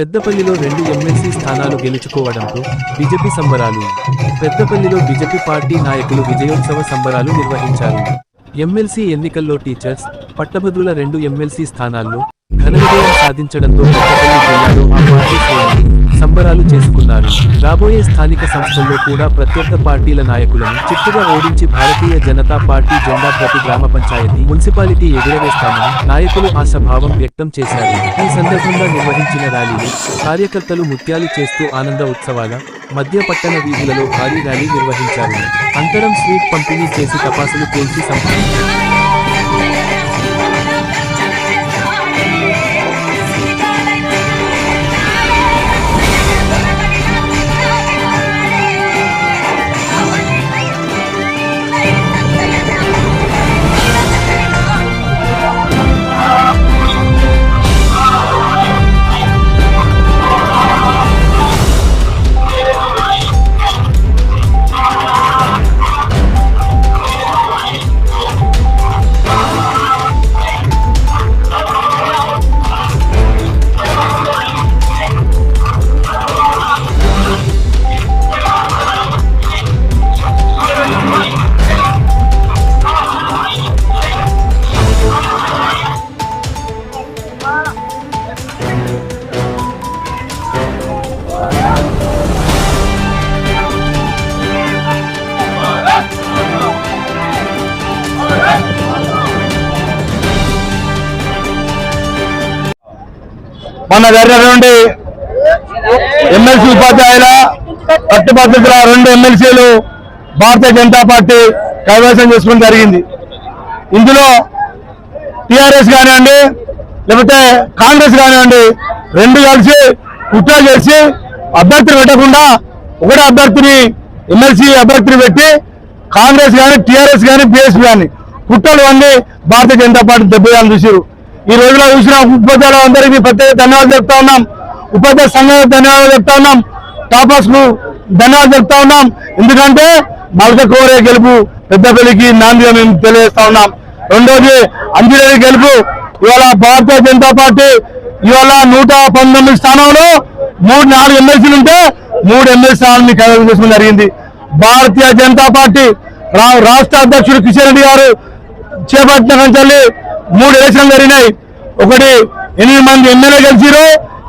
పెద్దపల్లిలో రెండు ఎమ్మెల్సీ స్థానాలు గెలుచుకోవడంతో బీజేపీ సంబరాలు పెద్దపల్లిలో బీజేపీ పార్టీ నాయకులు విజయోత్సవ సంబరాలు నిర్వహించారు. ఎమ్మెల్సీ ఎన్నికల్లో టీచర్స్ పట్టభద్రుల రెండు ఎమ్మెల్సీ స్థానాల్లో ఘన విజయం సాధించడంతో పెద్దపల్లి జిల్లాలో ఆ పార్టీ సంబరాలు చేసుకున్నారు. రాబోయే స్థానిక సంస్థల్లో కూడా ప్రత్యర్థ పార్టీల నాయకులను చిట్టుగా ఓడించి భారతీయ జనతా పార్టీ జెండా ప్రతి గ్రామ పంచాయతీ మున్సిపాలిటీ ఎగురవేస్తామని నాయకులు ఆశాభావం వ్యక్తం చేశారు. ఈ సందర్భంగా నిర్వహించిన ర్యాలీలు కార్యకర్తలు ముత్యాలు చేస్తూ ఆనంద ఉత్సవాల మధ్య పట్టణ వీధులలో భారీ ర్యాలీ నిర్వహించారు. అంతరం స్వీట్ పంపిణీ చేసి తపాసులు పేల్చి మన దగ్గర నుండి ఎమ్మెల్సీ ఉపాధ్యాయుల పట్టుభద్రతల రెండు ఎమ్మెల్సీలు భారతీయ జనతా పార్టీ కైవసం చేసుకోవడం జరిగింది. ఇందులో టిఆర్ఎస్ కానివ్వండి లేకపోతే కాంగ్రెస్ కానివ్వండి రెండు కలిసి కుట్ర చేసి అభ్యర్థిని పెట్టకుండా ఒకటే అభ్యర్థిని ఎమ్మెల్సీ అభ్యర్థిని పెట్టి కాంగ్రెస్ కానీ టిఆర్ఎస్ కానీ బిఎస్పీ కానీ కుట్రలు అన్ని భారతీయ జనతా పార్టీ దెబ్బయాలని చూసారు ఈ రోజులో చూసిన ఉపాధ్యాయులు అందరికీ ప్రత్యేక ధన్యవాదాలు చెప్తా ఉన్నాం. ఉపాధ్యాయ సంఘాలకు ధన్యవాదాలు చెప్తా ఉన్నాం. టాపర్స్కు ధన్యవాదాలు చెప్తా ఉన్నాం. ఎందుకంటే మలక కోరే గెలుపు పెద్దపల్లికి నాందిగా మేము తెలియజేస్తా ఉన్నాం. రెండోది అంజనేయ గెలుపు. ఇవాళ భారతీయ జనతా పార్టీ ఇవాళ నూట పంతొమ్మిది స్థానంలో మూడు నాలుగు ఎమ్మెల్సీలు ఉంటే మూడు ఎమ్మెల్సీ స్థానాన్ని కైవసం చేసుకోవడం జరిగింది. భారతీయ జనతా పార్టీ రా- రాష్ట్ర అధ్యక్షుడు కిషన్ రెడ్డి గారు చేపట్టిన నుంచి మూడు ఎలక్షన్లు జరిగినాయి. ఒకటి ఎనిమిది మంది ఎమ్మెల్యే గెలిచిరు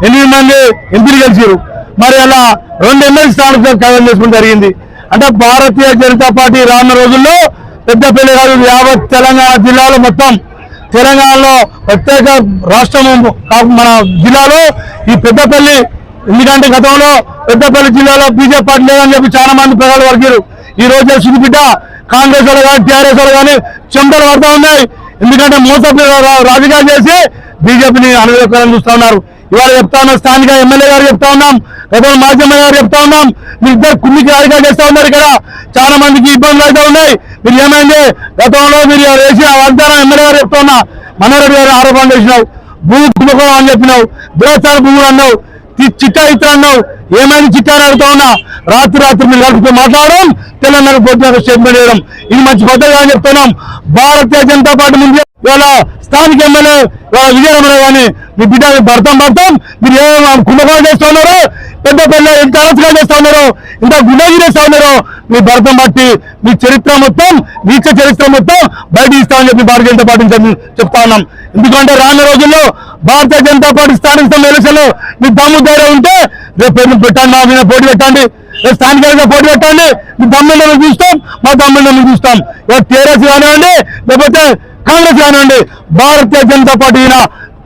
ఎనిమిది మంది ఎంపీలు గెలిచిరు మరి అలా రెండు ఎమ్మెల్యే స్థానాలు కైవసం చేసుకోవడం జరిగింది. అంటే భారతీయ జనతా పార్టీ రానున్న రోజుల్లో పెద్దపల్లి కాదు యావత్ తెలంగాణ జిల్లాలో మొత్తం తెలంగాణలో ప్రత్యేక రాష్ట్రం మన జిల్లాలో ఈ పెద్దపల్లి ఎందుకంటే గతంలో పెద్దపల్లి జిల్లాలో బీజేపీ పార్టీ లేదని చెప్పి చాలా మంది ప్రజలు వర్గారు ఈ రోజు సుదిబిడ్డ కాంగ్రెస్ వాళ్ళు కానీ టీఆర్ఎస్ వాళ్ళు కానీ చెంపలు పడతా ఉన్నాయి. ఎందుకంటే మోసపు రాజకీయాలు చేసి బీజేపీని అనుభవించాలని చూస్తా ఉన్నారు. ఇవాళ చెప్తా ఉన్నాం స్థానిక ఎమ్మెల్యే గారు చెప్తా ఉన్నాం గతంలో మాజీ ఎమ్మెల్యే గారు చెప్తా ఉన్నాం. మీ ఇద్దరు కుమ్మికి రాజకీయాలు చేస్తా ఉన్నారు ఇక్కడ. చాలా మందికి ఇబ్బందులు అయితే ఉన్నాయి. మీరు ఏమైంది? గతంలో మీరు వేసిన వాగ్దానం ఎమ్మెల్యే గారు చెప్తా ఉన్నా. మనోరెడ్డి గారు ఆరోపణ చేసినావు భూ కుంభకోణం అని చెప్పినావు దేశాల భూములు అన్నావు. చిట్టా ఇతర అన్నావు ఏమైంది? చిట్టా అడుగుతా ఉన్నా. రాత్రి రాత్రి మీరు కలిపితే మాట్లాడడం తెలంగాణ పొద్దున స్టేట్మెంట్ చేయడం ఇది మంచి పద్ధతి అని చెప్తున్నాం. భారతీయ జనతా పార్టీ ముందు ఇవాళ స్థానిక ఎమ్మెల్యే ఇవాళ విజయరమణ కానీ మీ బిడ్డ భర్తం భర్తం మీరు ఏ కుంభకోణం చేస్తా ఉన్నారో పెద్ద పెద్ద ఎంత అరచుగా చేస్తా ఉన్నారో ఇంత గుండగిరి చేస్తా ఉన్నారో మీ భరతం బట్టి మీ చరిత్ర మొత్తం నీచ చరిత్ర మొత్తం బయట ఇస్తామని చెప్పి భారతీయ జనతా పార్టీ చెప్తా ఉన్నాం. ఎందుకంటే రానున్న రోజుల్లో భారతీయ జనతా పార్టీ స్థానిక ఎలక్షన్లో మీ దమ్ము ధైర్యం ఉంటే రేపు పేరు పెట్టండి మా మీద పోటీ పెట్టండి. రేపు స్థానికంగా పోటీ పెట్టండి. మీ దమ్ముండ చూస్తాం మా దమ్ముండ చూస్తాం. ఇవాళ టీఆర్ఎస్ కానివ్వండి లేకపోతే కాంగ్రెస్ కానివ్వండి భారతీయ జనతా పార్టీ ఈయన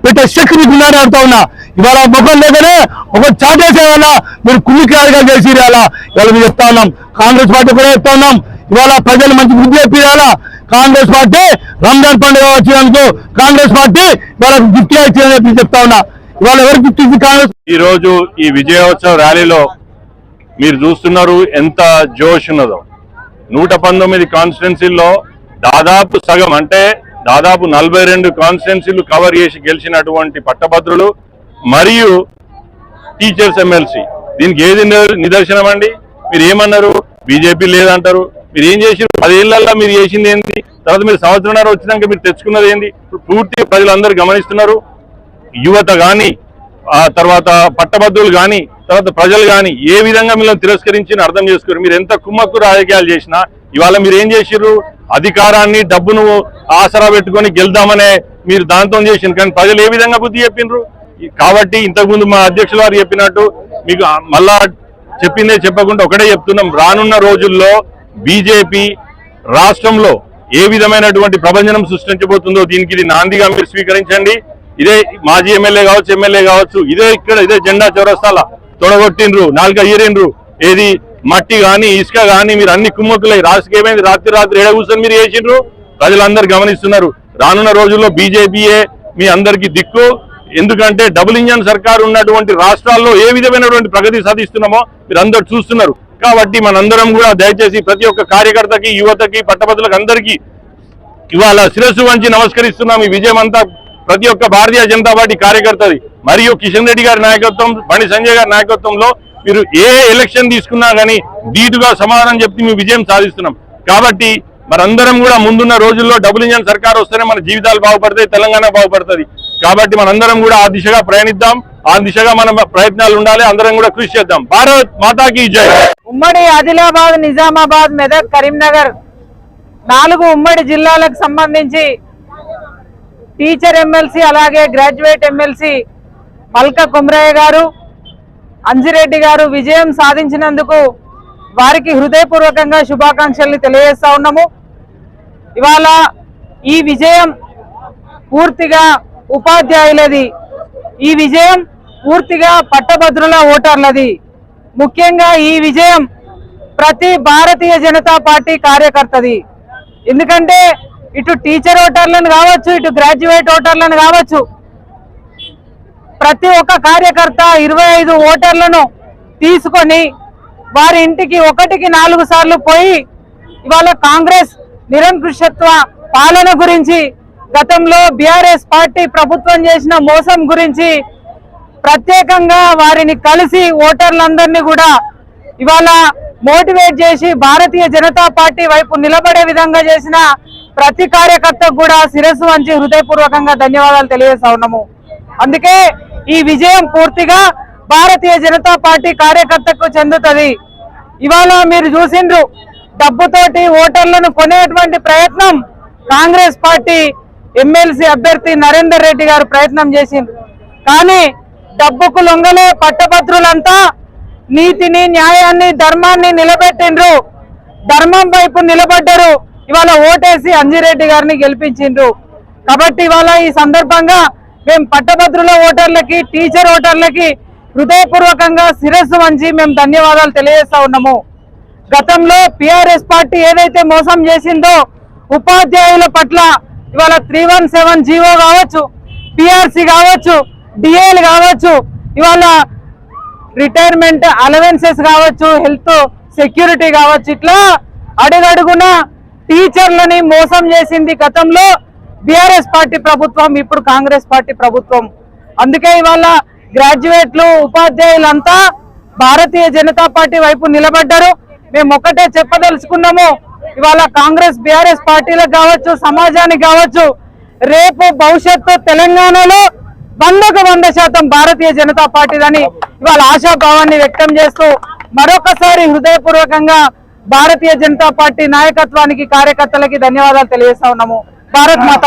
పెట్టే శక్తి మీకు ఉందని అడుగుతా ఉన్నా. ఇవాళ ముఖం లేకనే ఒక చాటేసే మీరు కుమ్మికి చేసి ఇవాళ. ఇవాళ మేము చెప్తా ఉన్నాం కాంగ్రెస్ పార్టీ కూడా చెప్తా ఉన్నాం. ఇవాళ ప్రజలు మంచి బుద్ధి చెప్పియాల కాంగ్రెస్ పార్టీ రంజాన్ పండుగ వచ్చినందుకు కాంగ్రెస్ పార్టీ ఇవాళ గిఫ్ట్ ఇచ్చిందని చెప్పి చెప్తా ఉన్నా. ఇవాళ ఎవరు గిఫ్ట్ ఇచ్చింది కాంగ్రెస్ ఈ రోజు ఈ విజయోత్సవ ర్యాలీలో మీరు చూస్తున్నారు ఎంత జోష్ ఉన్నదో. నూట పంతొమ్మిది కాన్స్టిట్యున్సీల్లో దాదాపు సగం అంటే దాదాపు నలభై రెండు కాన్స్టిట్యున్సీలు కవర్ చేసి గెలిచినటువంటి పట్టభద్రులు మరియు టీచర్స్ ఎమ్మెల్సీ దీనికి ఏది నిదర్శనం అండి? మీరు ఏమన్నారు? బీజేపీ లేదంటారు. మీరు ఏం చేసి పదేళ్ళలో మీరు చేసింది ఏంటి తర్వాత మీరు సంవత్సరంన్నర వచ్చినాక మీరు తెచ్చుకున్నది ఏంటి పూర్తి ప్రజలందరూ గమనిస్తున్నారు. యువత కానీ ఆ తర్వాత పట్టభద్రులు కానీ తర్వాత ప్రజలు కానీ ఏ విధంగా మిమ్మల్ని తిరస్కరించి అర్థం చేసుకోరు. మీరు ఎంత కుమ్మక్కు రాజకీయాలు చేసినా ఇవాళ మీరు ఏం చేసిర్రు? అధికారాన్ని డబ్బును ఆసరా పెట్టుకొని గెలుదామనే మీరు దాంతో చేసిండ్రు. కానీ ప్రజలు ఏ విధంగా బుద్ధి చెప్పిండ్రు కాబట్టి ఇంతకుముందు మా అధ్యక్షులు వారు చెప్పినట్టు మీకు మళ్ళా చెప్పిందే చెప్పకుండా ఒకటే చెప్తున్నాం. రానున్న రోజుల్లో బీజేపీ రాష్ట్రంలో ఏ విధమైనటువంటి ప్రభంజనం సృష్టించబోతుందో దీనికి ఇది నాందిగా మీరు స్వీకరించండి. ఇదే మాజీ ఎమ్మెల్యే కావచ్చు ఎమ్మెల్యే కావచ్చు ఇదే ఇక్కడ ఇదే జెండా చౌరస్తాల తొడగొట్టిండ్రు నాలుక ఈరిండ్రు. ఏది మట్టి కానీ ఇసుక కానీ మీరు అన్ని కుమ్మకులై రాజకీయమైంది రాత్రి రాత్రి ఏడ కూర్చొని మీరు చేసిండ్రు? ప్రజలందరూ గమనిస్తున్నారు. రానున్న రోజుల్లో బీజేపీయే మీ అందరికీ దిక్కు. ఎందుకంటే డబుల్ ఇంజన్ సర్కార్ ఉన్నటువంటి రాష్ట్రాల్లో ఏ విధమైనటువంటి ప్రగతి సాధిస్తున్నామో మీరు అందరు చూస్తున్నారు. కాబట్టి మనందరం కూడా దయచేసి ప్రతి ఒక్క కార్యకర్తకి యువతకి పట్టభద్రులకు అందరికీ ఇవాళ శిరస్సు వంచి నమస్కరిస్తున్నాం. ఈ విజయం అంతా ప్రతి ఒక్క భారతీయ జనతా పార్టీ కార్యకర్తది. మరియు కిషన్ రెడ్డి గారి నాయకత్వం బండి సంజయ్ గారి నాయకత్వంలో మీరు ఏ ఎలక్షన్ తీసుకున్నా కానీ ధీటుగా సమాధానం చెప్పి మీ విజయం సాధిస్తున్నాం. కాబట్టి మనందరం కూడా ముందున్న రోజుల్లో డబుల్ ఇంజన్ సర్కార్ వస్తేనే మన జీవితాలు బాగుపడతాయి తెలంగాణ బాగుపడుతుంది. కాబట్టి మనందరం కూడా ఆ దిశగా ప్రయాణిద్దాం. ఆ దిశగా మన ప్రయత్నాలు ఉండాలి. అందరం కూడా కృషి చేద్దాం. భారత్ మాతాకి జై. ఉమ్మడి ఆదిలాబాద్ నిజామాబాద్ మెదక్ కరీంనగర్ నాలుగు ఉమ్మడి జిల్లాలకు సంబంధించి టీచర్ ఎమ్మెల్సీ అలాగే గ్రాడ్యుయేట్ ఎమ్మెల్సీ మల్క కుమ్రయ్య గారు అంజిరెడ్డి గారు విజయం సాధించినందుకు వారికి హృదయపూర్వకంగా శుభాకాంక్షల్ని తెలియజేస్తా ఉన్నాము. ఇవాళ ఈ విజయం పూర్తిగా ఉపాధ్యాయులది. ఈ విజయం పూర్తిగా పట్టభద్రుల ఓటర్లది. ముఖ్యంగా ఈ విజయం ప్రతి భారతీయ జనతా పార్టీ కార్యకర్తది. ఎందుకంటే ఇటు టీచర్ ఓటర్లను కావచ్చు ఇటు గ్రాడ్యుయేట్ ఓటర్లను కావచ్చు ప్రతి ఒక్క కార్యకర్త ఇరవై ఐదు ఓటర్లను తీసుకొని వారి ఇంటికి ఒకటికి నాలుగు సార్లు పోయి ఇవాళ కాంగ్రెస్ నిరంకుశత్వ పాలన గురించి గతంలో బీఆర్ఎస్ పార్టీ ప్రభుత్వం చేసిన మోసం గురించి ప్రత్యేకంగా వారిని కలిసి ఓటర్లందరినీ కూడా ఇవాళ మోటివేట్ చేసి భారతీయ జనతా పార్టీ వైపు నిలబడే విధంగా చేసిన ప్రతి కార్యకర్తకు కూడా శిరస్సు వంచి హృదయపూర్వకంగా ధన్యవాదాలు తెలియజేస్తా ఉన్నాము. అందుకే ఈ విజయం పూర్తిగా భారతీయ జనతా పార్టీ కార్యకర్తకు చెందుతుంది. ఇవాళ మీరు చూసిండ్రు డబ్బుతోటి ఓటర్లను కొనేటువంటి ప్రయత్నం కాంగ్రెస్ పార్టీ ఎమ్మెల్సీ అభ్యర్థి నరేందర్ రెడ్డి గారు ప్రయత్నం చేసిండ్రు. కానీ డబ్బుకు లొంగలే పట్టభద్రులంతా నీతిని న్యాయాన్ని ధర్మాన్ని నిలబెట్టిండ్రు. ధర్మం వైపు నిలబడ్డరు. ఇవాళ ఓటేసి అంజిరెడ్డి గారిని గెలిపించిండ్రు. కాబట్టి ఇవాళ ఈ సందర్భంగా మేము పట్టభద్రుల ఓటర్లకి టీచర్ ఓటర్లకి హృదయపూర్వకంగా శిరస్సు వంచి మేము ధన్యవాదాలు తెలియజేస్తా ఉన్నాము. గతంలో పిఆర్ఎస్ పార్టీ ఏదైతే మోసం చేసిందో ఉపాధ్యాయుల పట్ల ఇవాళ త్రీ వన్ సెవెన్ జీవో కావచ్చు పిఆర్సి కావచ్చు డిఏలు కావచ్చు ఇవాళ రిటైర్మెంట్ అలవెన్సెస్ కావచ్చు హెల్త్ సెక్యూరిటీ కావచ్చు ఇట్లా అడుగడుగున టీచర్లని మోసం చేసింది గతంలో బీఆర్ఎస్ పార్టీ ప్రభుత్వం ఇప్పుడు కాంగ్రెస్ పార్టీ ప్రభుత్వం. అందుకే ఇవాళ గ్రాడ్యుయేట్లు ఉపాధ్యాయులంతా భారతీయ జనతా పార్టీ వైపు నిలబడ్డారు. మేము ఒక్కటే చెప్పదలుచుకున్నాము ఇవాళ కాంగ్రెస్ బీఆర్ఎస్ పార్టీలకు కావచ్చు సమాజానికి కావచ్చు రేపు భవిష్యత్తు తెలంగాణలో వందకు వంద శాతం భారతీయ జనతా పార్టీదని ఇవాళ ఆశాభావాన్ని వ్యక్తం చేస్తూ మరొకసారి హృదయపూర్వకంగా భారతీయ జనతా పార్టీ నాయకత్వానికి కార్యకర్తలకి ధన్యవాదాలు తెలియజేస్తా ఉన్నాము. భారత్ మాత